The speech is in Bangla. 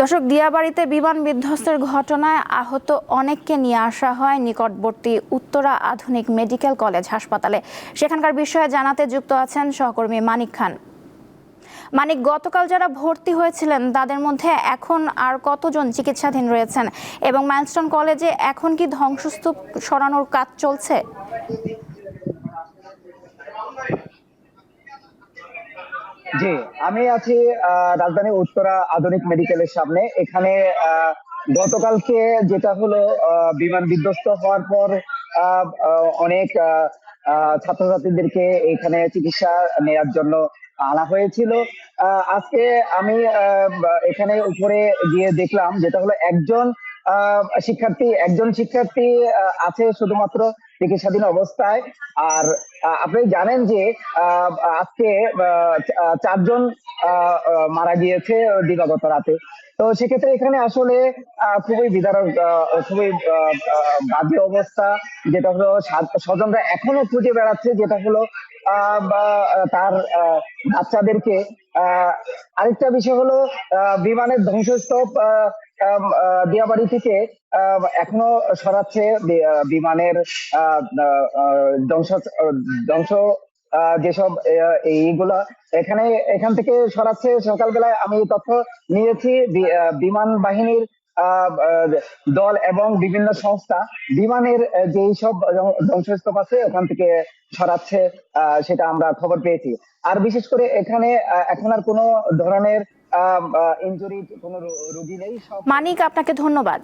দর্শক, দিয়াবাড়িতে বিমান বিধ্বস্তের ঘটনায় আহত অনেককে নিয়ে আসা হয় নিকটবর্তী উত্তরা আধুনিক মেডিকেল কলেজ হাসপাতালে। সেখানকার বিষয়ে জানাতে যুক্ত আছেন সহকর্মী মানিক খান। মানিক, গতকাল যারা ভর্তি হয়েছিলেন, তাদের মধ্যে এখন আর কতজন চিকিৎসাধীন রয়েছেন এবং মাইলস্টোন কলেজে এখন কি ধ্বংসস্তূপ সরানোর কাজ চলছে? জি, আমি আছি রাজধানী উত্তরা আধুনিক মেডিকেলের সামনে। এখানে গতকালকে যেটা হলো বিমান বিধ্বস্ত হওয়ার পর অনেক ছাত্রছাত্রীদেরকে এখানে চিকিৎসা নেওয়ার জন্য আনা হয়েছিল। আজকে আমি এখানে উপরে গিয়ে দেখলাম, যেটা হলো একজন শিক্ষার্থী, একজন শিক্ষার্থী আছে শুধুমাত্র চিকিৎসাধীন অবস্থায়। আর আপনি জানেন যে আজকে চারজন মারা গিয়েছে দিবাগত রাতে। তো সেক্ষেত্রে এখানে আসলে খুবই বিদারক খুবই বাজে অবস্থা। যেটা হলো স্বজনরা এখনও খুঁজে বেড়াচ্ছে, যেটা হলো তার বাচ্চাদেরকে। আরেকটা বিষয় হলো বিমানের ধ্বংসস্তূপ দিয়াবাড়ি থেকে এখনও সরাচ্ছে বিমানের ধ্বংস ধ্বংস যেসব এইগুলা। এখানে, এখান থেকে সরাচ্ছে, সকালবেলায় আমি তথ্য নিয়েছি বিমান বাহিনীর দল এবং বিভিন্ন সংস্থা। বিমানের যেই সব ধ্বং- ধ্বংসস্তূপ আছে, ওখান থেকে সরাচ্ছে সেটা আমরা খবর পেয়েছি। আর বিশেষ করে এখানে এখন আর কোনো ধরনের ইনজুরি কোনো রোগী নেই মানিক আপনাকে ধন্যবাদ।